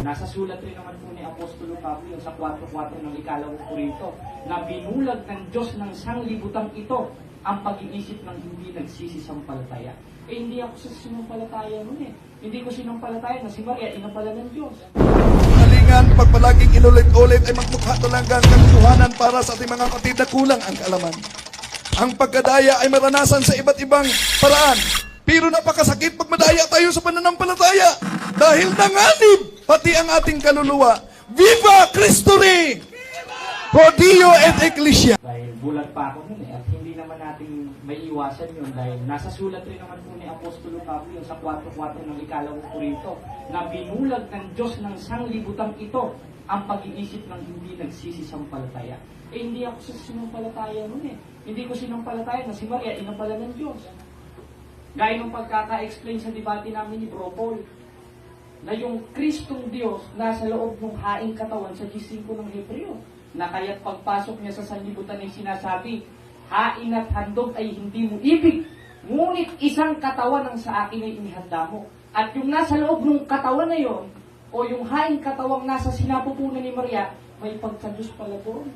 Nasa sulat rin naman po ni Apostolo Pablo sa 4.4 ng ikalawang Korinto na binulag ng Diyos ng sanglibutang ito ang pag-iisip ng hindi nagsisisampalataya. Eh hindi ako sa sinampalataya nun eh. Hindi ko sinampalataya na si Maria ina pala ng Diyos. Kalingan, pag palaging inulit-ulit ay magmukha talagang katotohanan para sa ating mga kapatid na kulang ang kaalaman. Ang pagkadaya ay maranasan sa iba't ibang paraan. Pero napakasakit pag madaya tayo sa pananampalataya. Dahil nanganib pati ang ating kaluluwa. Viva Cristo Rey! Pro Dio et Ecclesia. Dahil bulag pa ako nun eh. At hindi naman natin may iwasan yun dahil nasa sulat rin naman po ni Apostolo Pablo yung sa 4.4 ng ikalawang Korinto na binulag ng Diyos ng sanglibutang ito ang pag-iisip ng hindi nagsisisampalataya. Eh hindi ako sa sinampalataya nun eh. Hindi ko sinampalataya na si Maria ina pala ng Diyos. Gaya nung pagkaka-explain sa debate namin ni Bro Paul, na yung Kristong Diyos nasa loob ng haing katawan sa G5 ng Hebreo. Na kaya't pagpasok niya sa sanlibutan ay sinasabi, hain at handog ay hindi mo ibig, ngunit isang katawan ang sa akin ay inihanda mo. At yung nasa loob ng katawan na yon, o yung haing katawang nasa sinapupunan ni Maria, may pagka-Diyos pala doon.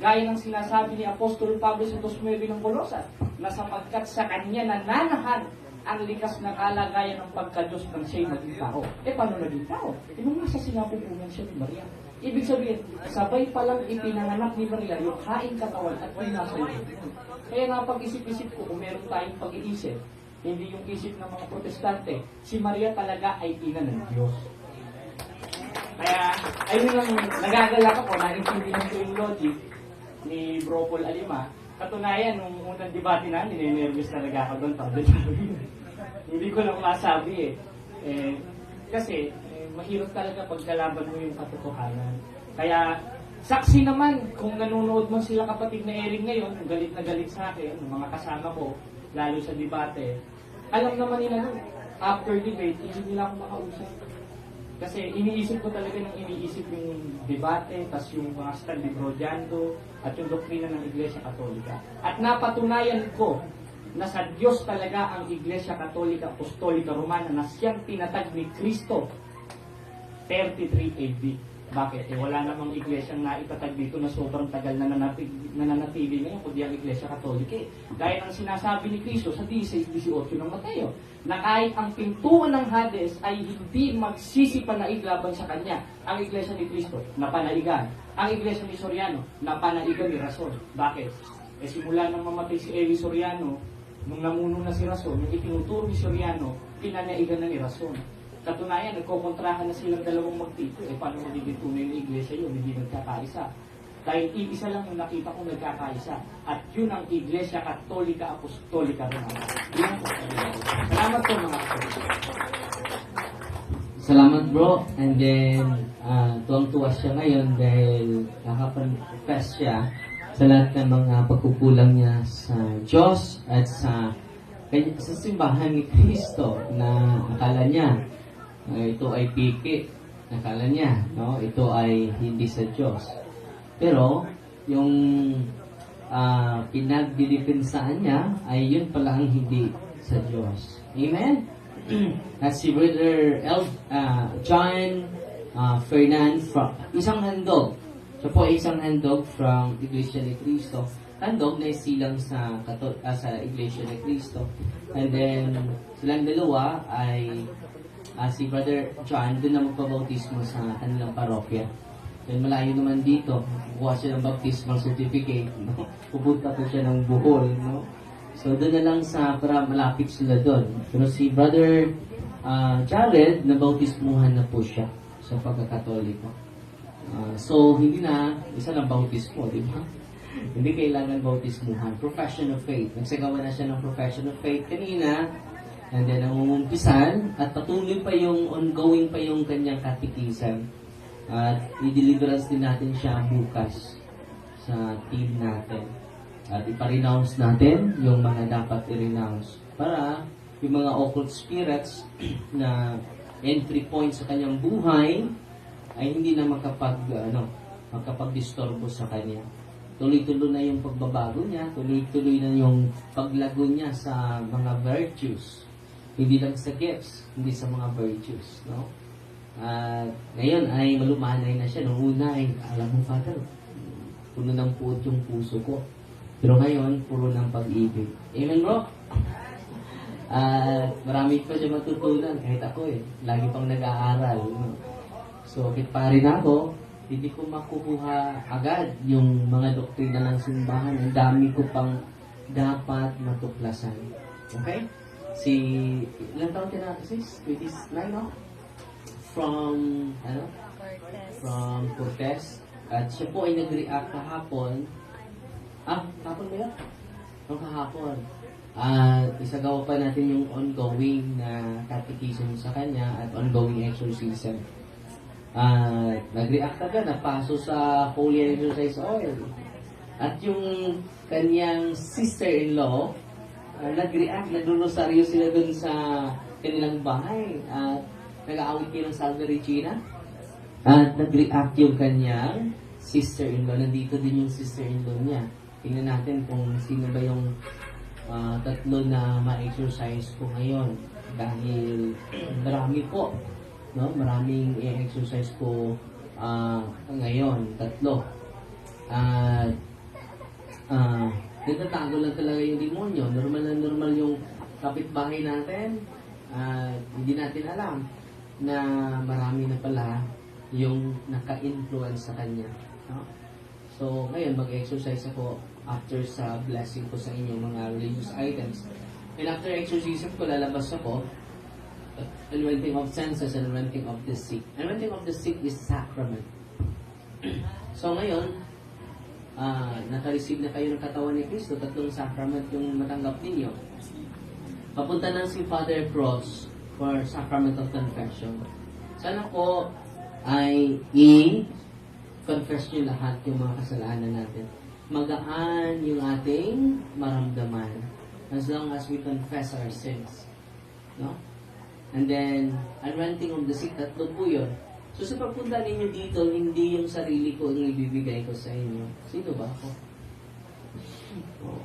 Gaya ng sinasabi ni Apostol Pablo sa 2.9 ng Colosas, na sapagkat sa kanya nananahan ang likas na kalagayan ng pagka-Diyos ng siya'y maging tao. Eh, paano naging tao? Eh, nung nasa sinapupunan siya ni Maria. Ibig sabihin, sabay palang ipinanganak ni Maria yung haing katawan at yung nasa loob. Kaya nga pag-isip-isip ko, kung meron tayong pag-iisip, hindi yung isip ng mga protestante, si Maria talaga ay ina ng Diyos. Kaya, ayun lang, nagagalak ako, naintindihan ko yung logic ni Bro Paul Alima. Katunayan, nung unang debate namin, ninervous talaga ako doon. Pagod Hindi ko lang masabi eh. eh kasi, eh, mahirap talaga pagkalaban mo yung katotohanan. Kaya, saksi naman, kung nanonood man sila kapatid na Erin ngayon, galit na galit sa akin, mga kasama ko, lalo sa debate, alam naman nila nun, after debate, hindi nila ako makausap. Kasi iniisip ko talaga ng iniisip yung debate, tas yung mga stand ni Bro Jando, at yung doktrina ng Iglesia Katolika. At napatunayan ko na sa Diyos talaga ang Iglesia Katolika Apostolika Romana na siyang tinatag ni Kristo 33 AD. Bakit? Eh, wala namang iglesyang naitatag dito na sobrang tagal na nanatili, nananatili ngayon kundi ang Iglesia Katolika. eh. Gaya ng sinasabi ni Kristo sa 16-18 ng Mateo, na kahit ang pintuan ng Hades ay hindi magsisipanaig laban sa Kanya. Ang Iglesia ni Kristo, napanaigan. Ang Iglesia ni Soriano, napanaigan ni Rason. Bakit? Eh simula nang mamatay si Eli Soriano, nung namuno na si Rason, yung itinuturo ni Soriano, pinanaigan na ni Rason. Katunayan, nagkokontrahan na silang dalawang magtito. Eh, paano magiging tunay ng iglesia yun? Hindi nagkakaisa. Dahil iisa lang yung nakita kong nagkakaisa. At yun ang Iglesia Katolika Apostolika Romana. Salamat po mga kapatid. Salamat bro. And then, uh, tuwang-tuwa siya ngayon dahil nakapag-confess siya sa lahat ng mga pagkukulang niya sa Diyos at sa sa simbahan ni Kristo na akala niya ito ay piki. Akala niya, no? Ito ay hindi sa Diyos. Pero, yung uh, pinagdidipensaan niya ay yun pala ang hindi sa Diyos. Amen? At si Brother El, uh, John uh, Fernan from isang handog. Siya po isang handog from Iglesia ni Cristo. Handog na silang sa kato, ah, sa Iglesia ni Cristo. And then silang dalawa ay ah, si Brother John doon na magpabautismo sa kanilang parokya. Then malayo naman dito, kuha siya ng baptismal certificate, no? Pupunta po siya ng buhol, no? So doon na lang sa para malapit sila doon. Pero si Brother ah, Jared, nabautismuhan na po siya sa pagkakatoliko. Ah, so hindi na isa lang bautismo, di ba? hindi kailangan bautismuhan. Profession of faith. Nagsagawa na siya ng profession of faith kanina. And then, ang umumpisan, at patuloy pa yung, ongoing pa yung kanyang katikisan. At i-deliverance din natin siya bukas sa team natin. At iparenounce natin yung mga dapat i-renounce para yung mga occult spirits na entry point sa kanyang buhay ay hindi na makapag ano, makapag-disturbo sa kanya. Tuloy-tuloy na yung pagbabago niya, tuloy-tuloy na yung paglago niya sa mga virtues. Hindi lang sa gifts, hindi sa mga virtues, no? At Ngayon ay malumanay na siya. Noong una ay, alam mo, Father, puno ng puot yung puso ko. Pero ngayon, puro ng pag-ibig. Amen, bro? At marami pa siya matutunan. Kahit ako eh, lagi pang nag-aaral. no? So, kahit pa rin ako, hindi ko makukuha agad yung mga doktrina ng simbahan. Ang dami ko pang dapat matuklasan. Okay? Si, ilang taon ka na, sis? 29, no? From, ano? From Cortez. At siya po ay nag-react kahapon. Ah, kahapon ba yun? Nung kahapon. At isagawa pa natin yung ongoing na catechism sa kanya at ongoing exorcism. At nag-react agad, napaso sa Holy Exercise Oil. At yung kanyang sister-in-law, uh, nag-react, nag-rosaryo sila dun sa kanilang bahay. At nag-aawit kayo ng Salve Regina. At nag-react yung kanyang sister-in-law. Nandito din yung sister-in-law niya. Tingnan natin kung sino ba yung ah, tatlo na ma-exercise ko ngayon. Dahil marami po. No? Maraming i-exercise ko ah, ngayon. Tatlo. At ah, nagtatago lang talaga yung demonyo. Normal na normal yung kapitbahay natin. At hindi natin alam na marami na pala yung naka-influence sa kanya. No? So, ngayon, mag-exercise ako after sa blessing ko sa inyo mga religious items. And after exorcism ko, lalabas ako, uh, anointing of senses and anointing of the sick. Anointing of the sick is sacrament. so, ngayon, ah naka-receive na kayo ng katawan ni Kristo, tatlong sacrament yung matanggap ninyo. Papunta na si Father Cross for sacrament of confession. Sana po ay i-confess nyo lahat yung mga kasalanan natin. Magaan yung ating maramdaman as long as we confess our sins. No? And then, anointing of the sick, tatlo po yun. So sa pagpunta ninyo dito, hindi yung sarili ko ang ibibigay ko sa inyo. Sino ba ako? Oh,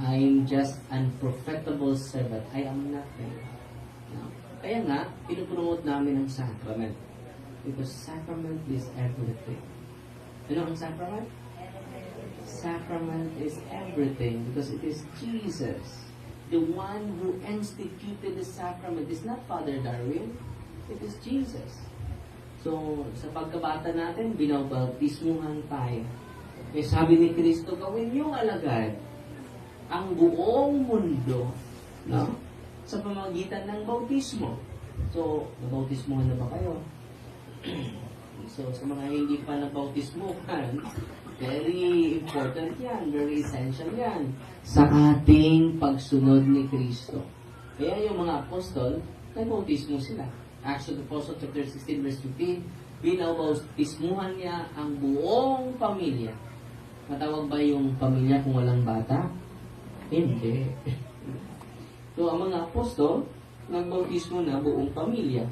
I'm just unprofitable servant. I am nothing. No? Kaya nga, pinupromote namin ang sacrament. Because sacrament is everything. Ano ang sacrament? Sacrament is everything because it is Jesus. The one who instituted the sacrament is not Father Darwin. It is Jesus. So, sa pagkabata natin, binabautismuhan tayo. Eh, sabi ni Kristo, gawin yung alagad ang buong mundo no? sa pamagitan ng bautismo. So, nabautismuhan na ba kayo? so, sa mga hindi pa nabautismuhan, very important yan, very essential yan sa ating pagsunod ni Kristo. Kaya yung mga apostol, nagbautismo sila. Acts of the Apostle chapter 16 verse 15, binabautismuhan niya ang buong pamilya. Matawag ba yung pamilya kung walang bata? Hindi. so, ang mga apostol, nagbautismo na buong pamilya.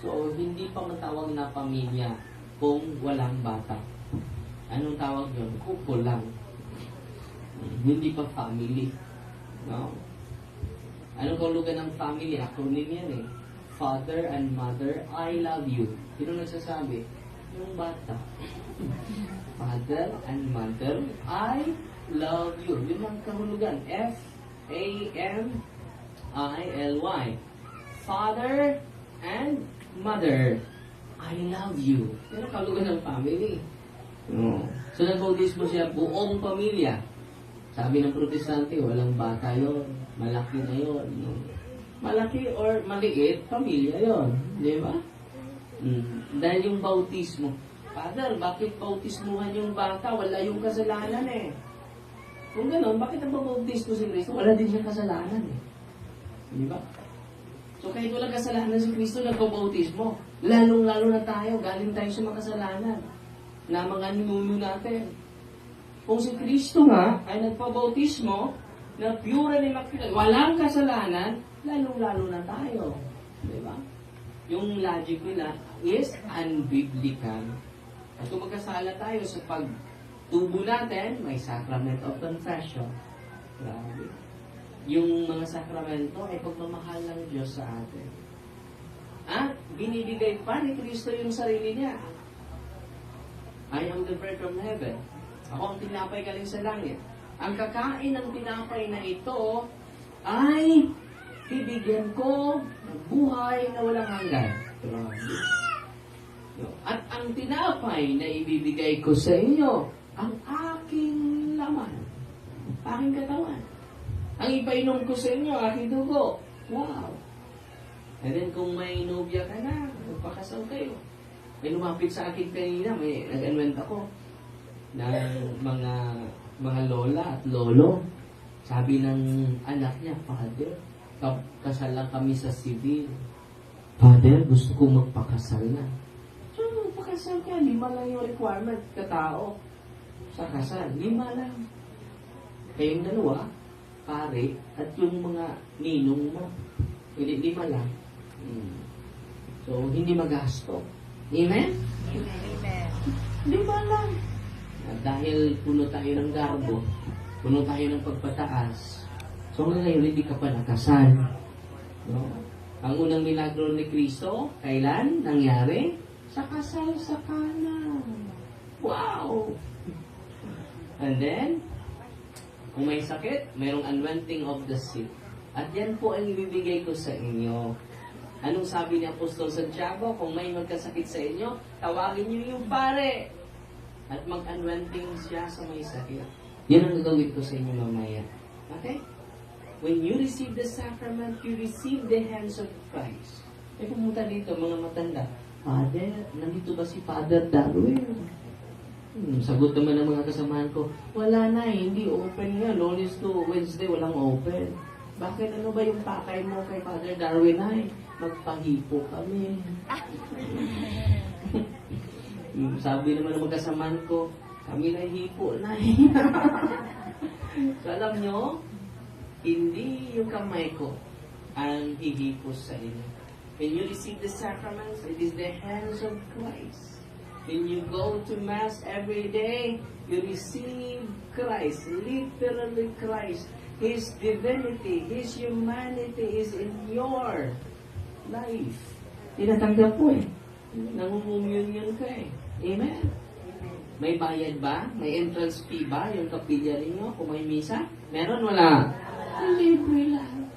So, hindi pa matawag na pamilya kung walang bata. Anong tawag yun? Couple lang. Hindi pa family. No? Anong kahulugan ng family? Acronym yan eh. Father and Mother, I love you. Sino nagsasabi? Yung bata. Father and Mother, I love you. Yun ang kahulugan. F-A-M-I-L-Y. Father and Mother, I love you. Ang kahulugan ng family. So, nag-bautismo siya buong pamilya. Sabi ng protestante, walang bata yon, malaki na yon. Malaki or maliit, pamilya yon, di ba? Mm. Dahil yung bautismo, Father, bakit bautismuhan yung bata? Wala yung kasalanan eh. Kung gano'n, bakit ang babautismo si Kristo? Wala din siyang kasalanan eh. Di ba? So kahit walang kasalanan si Kristo, nagpabautismo. Lalong-lalo na tayo, galing tayo sa mga kasalanan na mga ninuno natin. Kung si Kristo nga ay nagpabautismo na pure ni Immaculate, walang kasalanan, lalong-lalo na tayo. Di ba? Yung logic nila is unbiblical. At kung magkasala tayo sa pagtubo natin, may sacrament of confession. Grabe. Yung mga sakramento ay pagmamahal ng Diyos sa atin. At binibigay pa ni Kristo yung sarili niya. I am the bread from heaven. Ako ang tinapay galing sa langit. Ang kakain ng tinapay na ito ay bibigyan ko ng buhay na walang hanggan. At ang tinapay na ibibigay ko sa inyo, ang aking laman, aking katawan. Ang ipainom ko sa inyo, aking dugo. Wow! And then kung may nobya ka na, magpakasal kayo. May lumapit sa akin kanina, may nag-anwent ako ng mga mga lola at lolo. Sabi ng anak niya, Father, kasal lang kami sa civil. Father, gusto ko magpakasal na. So, magpakasal ka. Lima lang yung requirement katao sa kasal. Lima lang. Kayong dalawa, pare, at yung mga ninong mo. Hindi, lima lang. Hmm. So, hindi magasto. Amen? Amen. Lima lang. At dahil puno tayo ng garbo, puno tayo ng pagpataas, so ngayon hindi ka pa nakasal. No? Ang unang milagro ni Kristo, kailan nangyari? Sa kasal sa Kana. Wow! And then, kung may sakit, mayroong anointing of the sick. At yan po ang ibibigay ko sa inyo. Anong sabi ni Apostol Santiago? Kung may magkasakit sa inyo, tawagin niyo yung pare. At mag-anointing siya sa may sakit. Yan ang gagawin ko sa inyo mamaya. Okay? When you receive the sacrament, you receive the hands of Christ. May pumunta dito, mga matanda. Father, nandito ba si Father Darwin? Hmm, sagot naman ng mga kasamahan ko, wala na eh, hindi open nga. Lunes to Wednesday, walang open. Bakit ano ba yung pakay mo kay Father Darwin ay? Magpahipo kami. Hmm, Sabi naman ng mga kasamahan ko, kami na hipo na eh. so alam nyo, hindi yung kamay ko ang hihipo sa inyo. When you receive the sacraments, it is the hands of Christ. When you go to Mass every day, you receive Christ, literally Christ. His divinity, His humanity is in your life. Tinatanggap po eh. Nangungumyun ka eh. Amen? May bayad ba? May entrance fee ba yung kapilya ninyo kung may misa? Meron wala? Libre lang.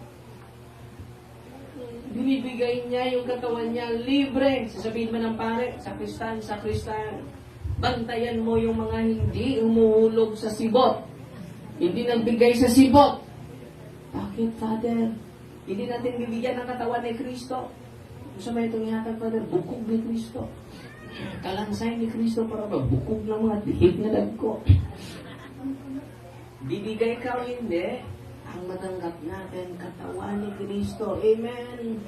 Binibigay niya yung katawan niya libre. Sasabihin mo ng pare, sa kristan, sa kristan. Bantayan mo yung mga hindi umuulog sa sibot. Hindi nagbigay sa sibot. Bakit, Father? Hindi natin bibigyan ng katawan ni Kristo. Sa may itong ihatag, Father, bukog ni Kristo. Kalansay ni Kristo para ba? Bukog ng mga dihig na dagko. Bibigay ka o hindi, ang matanggap natin katawan ni Kristo. Amen.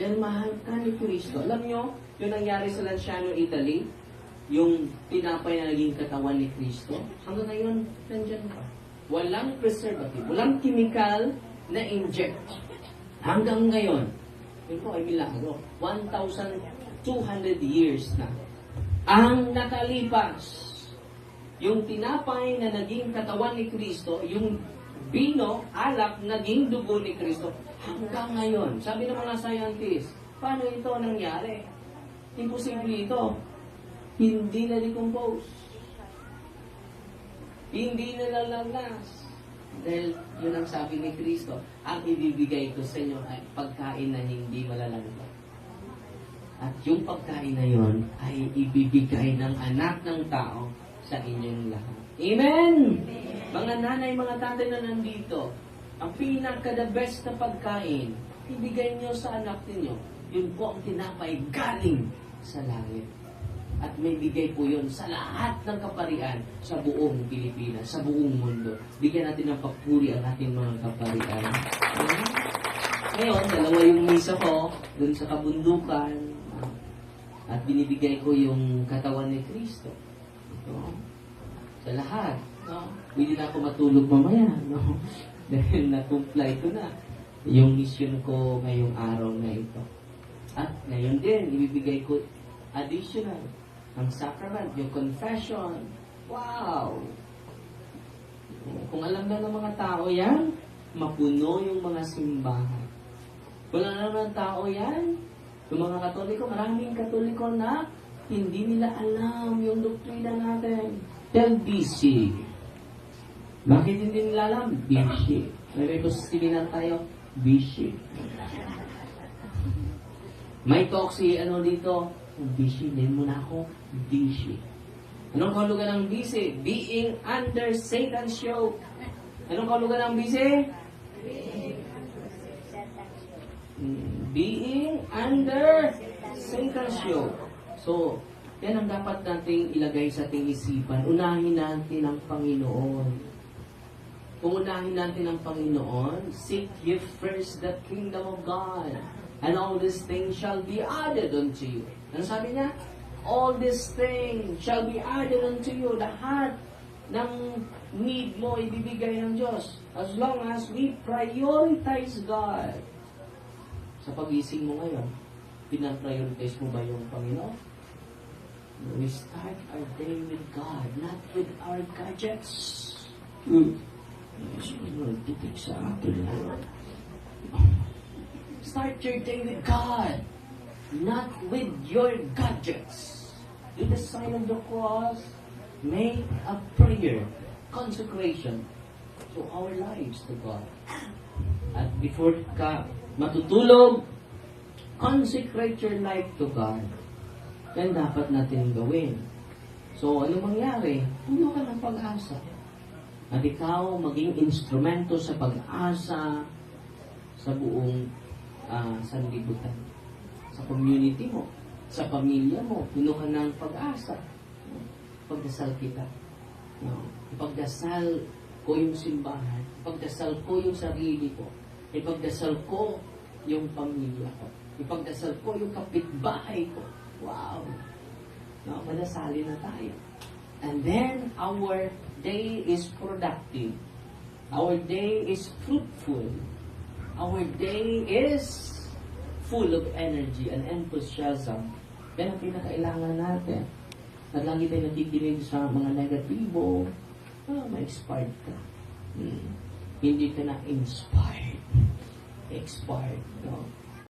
Yan mahal ka ni Kristo. Alam nyo, yung nangyari sa Lanciano, Italy, yung tinapay na naging katawan ni Kristo, hanggang ngayon, nandyan pa. Walang preservative, walang chemical na inject. Hanggang ngayon, yun po ay milagro. 1,200 years na. Ang nakalipas, yung tinapay na naging katawan ni Kristo, yung bino, alak, naging dugo ni Kristo, hanggang ngayon. Sabi ng mga scientists, paano ito nangyari? Imposible ito. Hindi na decompose. Hindi na lalalas. Dahil yun ang sabi ni Kristo, ang ibibigay ko sa inyo ay pagkain na hindi malalangga. At yung pagkain na yon ay ibibigay ng anak ng tao sa inyong lahat. Amen! Mga nanay, mga tatay na nandito, ang pinaka-the best na pagkain, ibigay niyo sa anak ninyo. Yun po ang tinapay galing sa langit. At may bigay po yun sa lahat ng kaparian sa buong Pilipinas, sa buong mundo. Bigyan natin ng papuri ang ating mga kaparian. Amen? Ngayon, dalawa yung misa ko, dun sa kabundukan, at binibigay ko yung katawan ni Kristo. No? Sa lahat. No? Hindi na ako matulog mamaya. No? Dahil na-comply ko na yung mission ko ngayong araw na ito. At ngayon din, ibibigay ko additional ang sacrament, yung confession. Wow! Kung alam na ng mga tao yan, mapuno yung mga simbahan. Kung alam ng tao yan, Yung mga katoliko, maraming katoliko na hindi nila alam yung doktrina natin. Tell BC. Bakit hindi nila alam? BC. May posibilinan tayo? BC. May talk si ano dito, BC, din mo na ako, BC. Anong kahulugan ng BC? Being under Satan's yoke. Anong kahulugan ng? Mm, Being under Satan's yoke. So, yan ang dapat nating ilagay sa ating isipan. Unahin natin ang Panginoon. Kung unahin natin ang Panginoon, seek ye first the kingdom of God, and all these things shall be added unto you. Ano sabi niya? All these things shall be added unto you. Lahat ng need mo ibibigay ng Diyos. As long as we prioritize God. Sa pagising mo ngayon, pinaprioritize mo ba yung Panginoon? We start our day with God, not with our gadgets. Hmm. Titik sa akin. Start your day with God, not with your gadgets. Do the sign of the cross. Make a prayer, consecration to our lives to God. At before ka matutulog, consecrate your life to God. Yan dapat natin gawin. So, ano mangyari? Puno ka ng pag-asa. At ikaw maging instrumento sa pag-asa sa buong ah, sanlibutan. Sa community mo, sa pamilya mo, puno ng pag-asa. Pagdasal kita. No? Ipagdasal ko yung simbahan. Ipagdasal ko yung sarili ko. Ipagdasal ko yung pamilya ko. Ipagdasal ko yung kapitbahay ko. Wow! No, madasali na tayo. And then, our day is productive. Our day is fruitful. Our day is full of energy and enthusiasm. Yan ang pinakailangan natin. At lagi tayo nakikinig sa mga negatibo, ah, ma-expired ka. Hmm. Hindi ka na inspired. Expired. No?